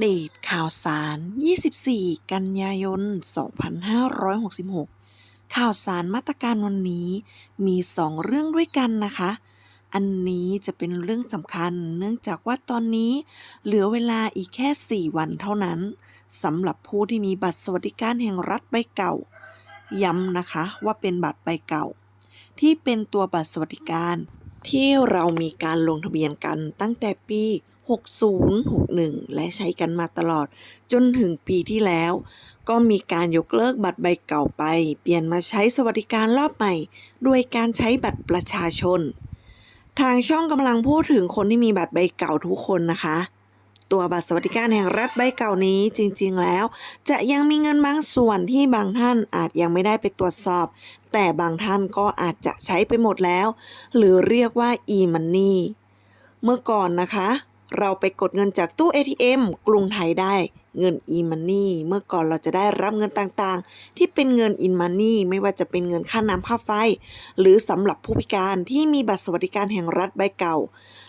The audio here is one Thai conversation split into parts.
เดตข่าวสาร 24 กันยายน 2566 ข่าวสารมาตรการวันนี้มี 2 เรื่องด้วยกันนะคะ อันนี้จะเป็นเรื่องสำคัญเนื่องจากว่าตอนนี้เหลือเวลาอีกแค่ 4 วันเท่านั้นสำหรับผู้ที่มีบัตรสวัสดิการแห่งรัฐใบเก่า ย้ำนะคะว่าเป็นบัตรใบเก่า ที่เป็นตัวบัตรสวัสดิการที่เรามีการลงทะเบียนกันตั้งแต่ปี 60 61 และใช้กันมาตลอดจนถึงปีที่แล้ว ก็มีการยกเลิกบัตรใบเก่าไป เปลี่ยนมาใช้สวัสดิการรอบใหม่ ด้วยการใช้บัตรประชาชน ทางช่องกำลังพูดถึงคนที่มีบัตรใบเก่าทุกคนนะคะ ตัวบัตรสวัสดิการแห่งรัฐใบเก่านี้จริงๆแล้ว จะยังมีเงินบางส่วนที่บางท่านอาจยังไม่ได้ไปตรวจสอบ แต่บางท่านก็อาจจะใช้ไปหมดแล้ว หรือเรียกว่า e-money เมื่อก่อนนะคะ เราไปกดเงินจากตู้ ATM กรุงไทยได้เงิน e-money เมื่อก่อนเราจะได้รับเงินต่างๆ ที่เป็นเงิน in-money ไม่ว่าจะเป็นเงินค่าน้ำค่าไฟ หรือสำหรับผู้พิการที่มีบัตรสวัสดิการแห่งรัฐใบเก่า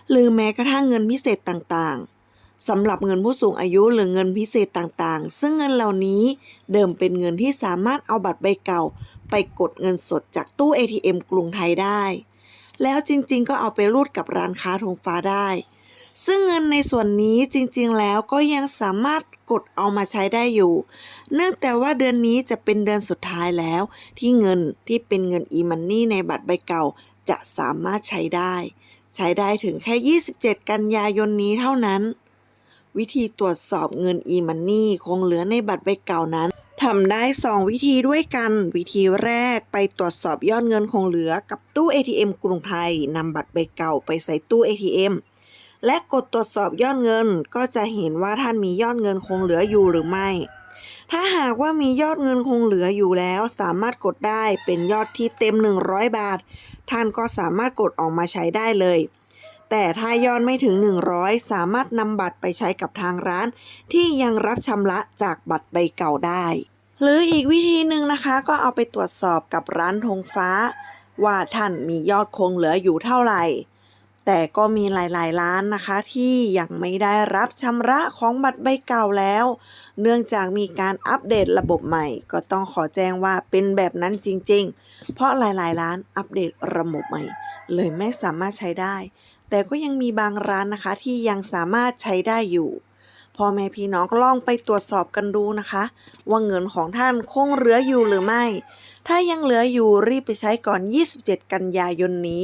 หรือแม้กระทั่งเงินพิเศษต่างๆสำหรับเงินผู้สูงอายุหรือเงินพิเศษต่างๆ ซึ่งเงินเหล่านี้เดิมเป็นเงินที่สามารถเอาบัตรใบเก่า ไปกดเงินสดจากตู้ ATM กรุงไทยได้ แล้วจริงๆ ก็เอาไปรูดกับร้านค้าธงฟ้าได้ ซึ่งเงินในส่วนนี้จริงๆแล้วก็ยังสามารถกดเอามาใช้ได้อยู่ เนื่องแต่ว่าเดือนนี้จะเป็นเดือนสุดท้ายแล้ว ที่เงินที่เป็นเงิน e-money ในบัตรใบเก่าจะสามารถใช้ได้ ใช้ได้ถึงแค่ 27 กันยายนนี้เท่านั้น วิธีตรวจสอบเงิน e-money คงเหลือในบัตรใบเก่านั้นทำได้ 2 วิธีด้วยกัน วิธีแรกไปตรวจสอบยอดเงินคงเหลือกับตู้ ATM กรุงไทยนำบัตรใบเก่าไปใส่ตู้ ATM และกดตรวจสอบยอดเงิน ก็จะเห็นว่าท่านมียอดเงินคงเหลืออยู่หรือไม่ ถ้าหากว่ามียอดเงินคงเหลืออยู่แล้ว สามารถกดได้เป็นยอดที่เต็ม 100 บาท ท่านก็สามารถกดออกมาใช้ได้เลย แต่ถ้ายอดไม่ถึง 100 สามารถนำบัตรไปใช้กับทางร้าน ที่ยังรับชำระจากบัตรใบเก่าได้ หรืออีกวิธีหนึ่งนะคะ ก็เอาไปตรวจสอบกับร้านธงฟ้า ว่าท่านมียอดคงเหลืออยู่เท่าไหร่ แต่ก็มีหลายๆ ร้านนะคะ ที่ยังไม่ได้รับชำระของบัตรใบเก่าแล้ว เนื่องจากมีการอัปเดตระบบใหม่ ก็ต้องขอแจ้งว่าเป็นแบบนั้นจริง ๆ เพราะหลายๆ ร้านอัปเดตระบบใหม่ เลยไม่สามารถใช้ได้ แต่ก็ยังมีบางร้านนะคะที่ยังสามารถใช้ได้อยู่พ่อแม่พี่น้องก็ลองไปตรวจสอบกันดูนะคะ ว่าเงินของท่านคงเหลืออยู่หรือไม่ ถ้ายังเหลืออยู่รีบไปใช้ก่อน 27 กันยายนนี้